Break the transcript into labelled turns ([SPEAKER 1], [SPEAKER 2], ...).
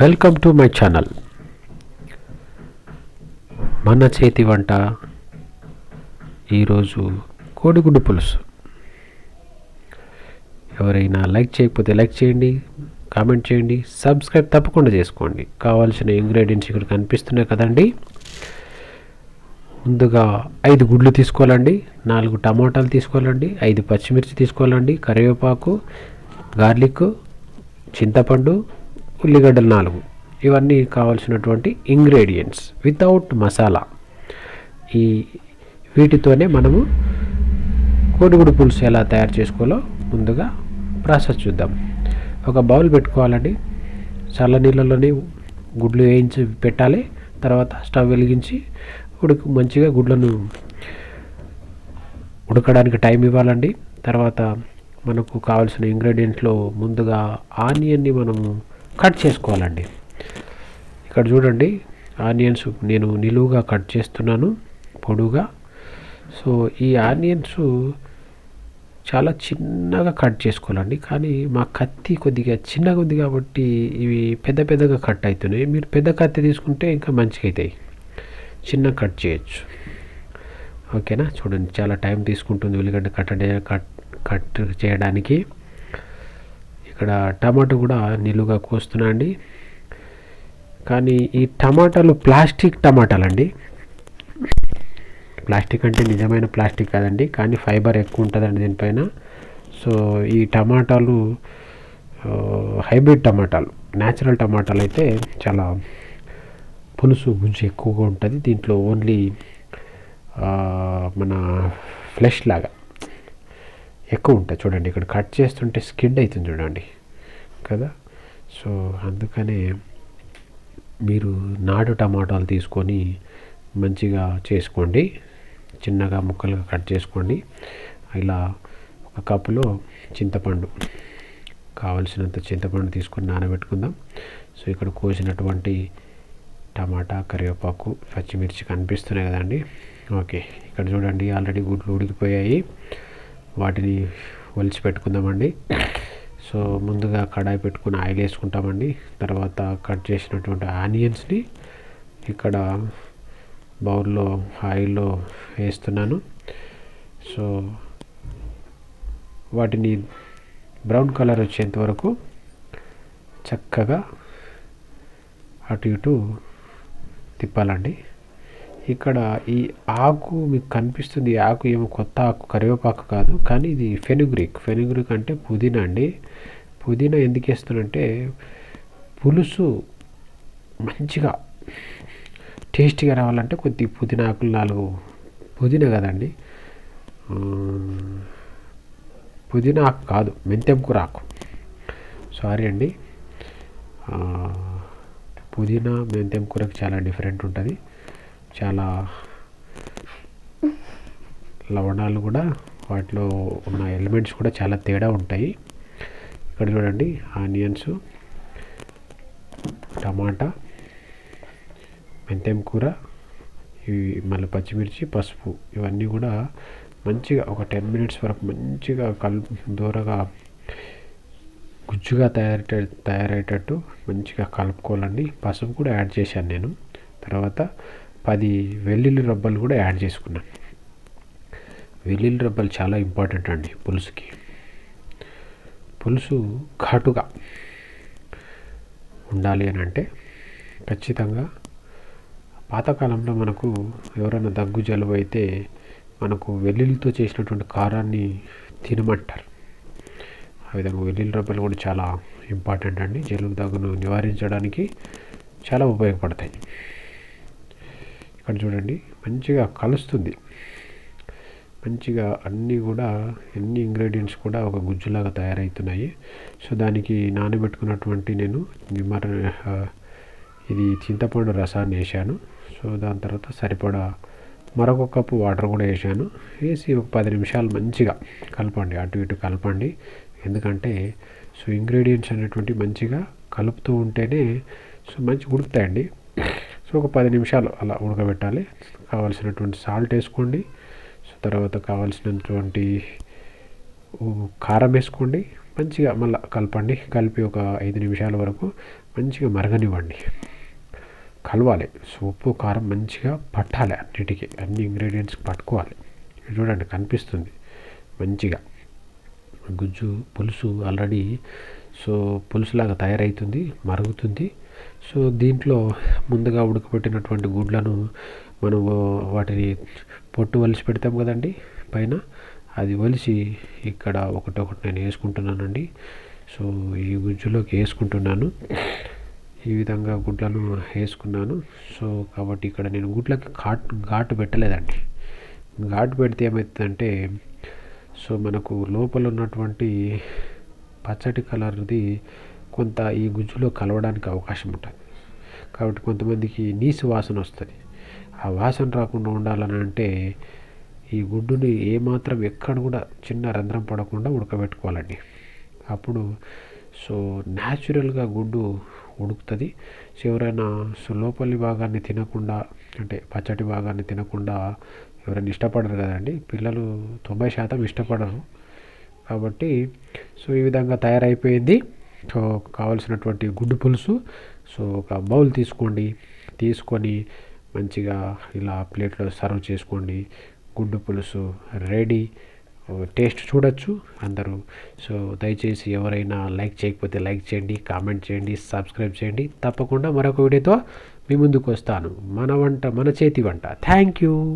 [SPEAKER 1] Welcome to my channel. మన చేతి వంట ఈరోజు కోడిగుడ్డు పులుసు. ఎవరైనా లైక్ చేయకపోతే లైక్ చేయండి కామెంట్ చేయండి సబ్స్క్రైబ్ తప్పకుండా చేసుకోండి. కావాల్సిన ఇంగ్రీడియంట్స్ ఇక్కడ కనిపిస్తున్నాయి కదండి. ముందుగా ఐదు గుడ్లు తీసుకోవాలండి నాలుగు టమాటాలు తీసుకోవాలండి ఐదు పచ్చిమిర్చి తీసుకోవాలండి కరివేపాకు గార్లిక్ చింతపండు ఉల్లిగడ్డలు నాలుగు. ఇవన్నీ కావాల్సినటువంటి ఇంగ్రీడియంట్స్ వితౌట్ మసాలా. ఈ వీటితోనే మనము కోడిగుడు పులుసు ఎలా తయారు చేసుకోవాలో ముందుగా ప్రాసెస్ చూద్దాం. ఒక బౌల్ పెట్టుకోవాలండి. చల్ల నీళ్ళలోనే గుడ్లు వేయించి పెట్టాలి. తర్వాత స్టవ్ వెలిగించి ఉడుకు మంచిగా గుడ్లను ఉడకడానికి టైం ఇవ్వాలండి. తర్వాత మనకు కావాల్సిన ఇంగ్రీడియంట్లో ముందుగా ఆనియన్ని మనము కట్ చేసుకోవాలండి. ఇక్కడ చూడండి ఆనియన్స్ నేను నిలువుగా కట్ చేస్తున్నాను పొడుగా సో ఈ ఆనియన్స్ చాలా చిన్నగా కట్ చేసుకోవాలండి. కానీ మా కత్తి కొద్దిగా చిన్నగా ఉంది కాబట్టి ఇవి పెద్ద పెద్దగా కట్ అవుతున్నాయి. మీరు పెద్ద కత్తి తీసుకుంటే ఇంకా మంచిగా అవుతాయి చిన్న కట్ చేయొచ్చు. ఓకేనా? చూడండి చాలా టైం తీసుకుంటుంది ఉల్లిగడ్డ కట్ కట్ కట్ చేయడానికి. ఇక్కడ టమాటో కూడా నిలువుగా కోస్తున్నా అండి. కానీ ఈ టమాటాలు ప్లాస్టిక్ టమాటాలు అండి ప్లాస్టిక్ అంటే నిజమైన ప్లాస్టిక్ కాదండి కానీ ఫైబర్ ఎక్కువ ఉంటుందండి దీనిపైన. సో ఈ టమాటాలు హైబ్రిడ్ టమాటాలు న్యాచురల్ టమాటాలు అయితే చాలా పులుసు గుజ్జు ఎక్కువగా ఉంటుంది. దీంట్లో ఓన్లీ మన ఫ్లెష్ లాగా. ఎక్కువ ఉంటాయి. చూడండి ఇక్కడ కట్ చేస్తుంటే స్కిడ్ అవుతుంది చూడండి. కదా? సో అందుకనే మీరు నాటు టమాటాలు తీసుకొని మంచిగా చేసుకోండి. చిన్నగా ముక్కలుగా కట్ చేసుకోండి. ఇలా ఒక కప్పులో చింతపండు కావలసినంత చింతపండు తీసుకొని నానబెట్టుకుందాం. సో ఇక్కడ కోసినటువంటి టమాటా కరివేపాకు పచ్చిమిర్చి కనిపిస్తున్నాయి కదండి. ఓకే ఇక్కడ చూడండి ఆల్రెడీ గుడ్లు ఉడికిపోయాయి. వాటిని ఒలిచి పెట్టుకుందామండి సో ముందుగా కడాయి పెట్టుకుని ఆయిల్ వేసుకుంటామండి. తర్వాత కట్ చేసినటువంటి ఆనియన్స్ని ఇక్కడ బౌల్లో ఆయిల్లో వేస్తున్నాను. సో వాటిని బ్రౌన్ కలర్ వచ్చేంత వరకు చక్కగా అటు ఇటు తిప్పాలండి. ఇక్కడ ఈ ఆకు మీకు కనిపిస్తుంది. ఆకు ఏమో కొత్త ఆకు కరివేపాకు కాదు కానీ ఇది ఫెనుగ్రిక్. ఫెనుగ్రిక్ అంటే పుదీనా అండి. పుదీనా ఎందుకు వేస్తానంటే పులుసు మంచిగా టేస్టీగా రావాలంటే కొద్ది పుదీనా ఆకులు నాలుగు. పుదీనా కదండి. పుదీనా ఆకు కాదు మెంతెంకూర ఆకు. సారీ అండి. పుదీనా మెంతెంకూరకు చాలా డిఫరెంట్ ఉంటుంది. చాలా లవణాలు కూడా వాటిలో ఉన్న ఎలిమెంట్స్ కూడా చాలా తేడా ఉంటాయి. ఇక్కడ చూడండి ఆనియన్స్ టమాటా మెంతెం కూర ఇవి మళ్ళీ పచ్చిమిర్చి పసుపు ఇవన్నీ కూడా మంచిగా ఒక టెన్ మినిట్స్ వరకు మంచిగా కల్ దూరగా గుజ్జుగా తయారు తయారయ్యేటట్టు మంచిగా కలుపుకోవాలండి. పసుపు కూడా యాడ్ చేశాను నేను. తర్వాత పది వెల్లుల్లి రబ్బలు కూడా యాడ్ చేసుకున్నాను. వెల్లుల్లి రబ్బలు చాలా ఇంపార్టెంట్ అండి పులుసుకి. పులుసు ఘాటుగా ఉండాలి అని అంటే ఖచ్చితంగా పాతకాలంలో మనకు ఎవరైనా దగ్గు జలుబు అయితే మనకు వెల్లుల్లితో చేసినటువంటి కారాన్ని తినమంటారు. ఆ విధంగా వెల్లుల్లి రబ్బలు కూడా చాలా ఇంపార్టెంట్ అండి. జలుబు దగ్గును నివారించడానికి చాలా ఉపయోగపడతాయి. ఇక్కడ చూడండి. మంచిగా కలుస్తుంది. మంచిగా అన్నీ కూడా అన్ని ఇంగ్రీడియంట్స్ కూడా ఒక గుజ్జులాగా తయారవుతున్నాయి సో దానికి నానబెట్టుకున్నటువంటి నేను నిమ్మర ఇది చింతపండు రసాన్ని వేసాను సో దాని తర్వాత సరిపడా మరొక కప్పు వాటర్ కూడా వేసాను వేసి ఒక పది నిమిషాలు మంచిగా కలపండి. అటు ఇటు కలపండి. ఎందుకంటే సో ఇంగ్రీడియంట్స్ అనేటువంటి మంచిగా కలుపుతూ ఉంటేనే సో మంచి ఉడుకుతాయండి. సో ఒక పది నిమిషాలు అలా ఉడకబెట్టాలి. కావాల్సినటువంటి సాల్ట్ వేసుకోండి. సో తర్వాత కావాల్సినటువంటి కారం వేసుకోండి. మంచిగా మళ్ళీ కలపండి. కలిపి ఒక ఐదు నిమిషాల వరకు మంచిగా మరగనివ్వండి. కలవాలి. సో ఉప్పు కారం మంచిగా పట్టాలి అన్నిటికీ. అన్ని ఇంగ్రీడియంట్స్కి పట్టుకోవాలి. చూడండి కనిపిస్తుంది. మంచిగా. గుజ్జు పులుసు ఆల్రెడీ సో పులుసులాగా తయారవుతుంది మరుగుతుంది. సో దీంట్లో ముందుగా ఉడకబెట్టినటువంటి గుడ్లను మనం వాటిని పొట్టు వలిసి పెడతాం కదండి పైన. అది వలిసి ఇక్కడ ఒకటొకటి నేను వేసుకుంటున్నానండి. సో ఈ గుజ్జులోకి వేసుకుంటున్నాను. ఈ విధంగా గుడ్లను వేసుకున్నాను. సో కాబట్టి ఇక్కడ నేను గుడ్లకి ఘాట్ ఘాటు పెట్టలేదండి. ఘాటు పెడితే ఏమవుతుందంటే సో మనకు లోపల ఉన్నటువంటి పచ్చటి కలర్ది కొంత ఈ గుజ్జులో కలవడానికి అవకాశం ఉంటుంది. కాబట్టి కొంతమందికి నీసు వాసన వస్తుంది. ఆ వాసన రాకుండా ఉండాలని అంటే ఈ గుడ్డుని ఏమాత్రం ఎక్కడ కూడా చిన్న రంధ్రం పడకుండా ఉడకబెట్టుకోవాలండి. అప్పుడు సో న్యాచురల్గా గుడ్డు ఉడుకుతుంది. సో ఎవరైనా సో లోపలి భాగాన్ని తినకుండా అంటే పచ్చటి భాగాన్ని తినకుండా ఎవరైనా ఇష్టపడరు కదండి. పిల్లలు తొంభై శాతం ఇష్టపడరు. కాబట్టి సో ఈ విధంగా తయారైపోయింది. కావలసినటువంటి గుడ్డు పులుసు. సో ఒక బౌల్ తీసుకోండి. తీసుకొని మంచిగా ఇలా ప్లేట్లో సర్వ్ చేసుకోండి. గుడ్డు పులుసు రెడీ. టేస్ట్ చూడొచ్చు అందరూ. సో దయచేసి ఎవరైనా లైక్ చేయకపోతే లైక్ చేయండి కామెంట్ చేయండి సబ్స్క్రైబ్ చేయండి. తప్పకుండా మరొక వీడియోతో మీ ముందుకు వస్తాను. మన వంట మన చేతి వంట. Thank you.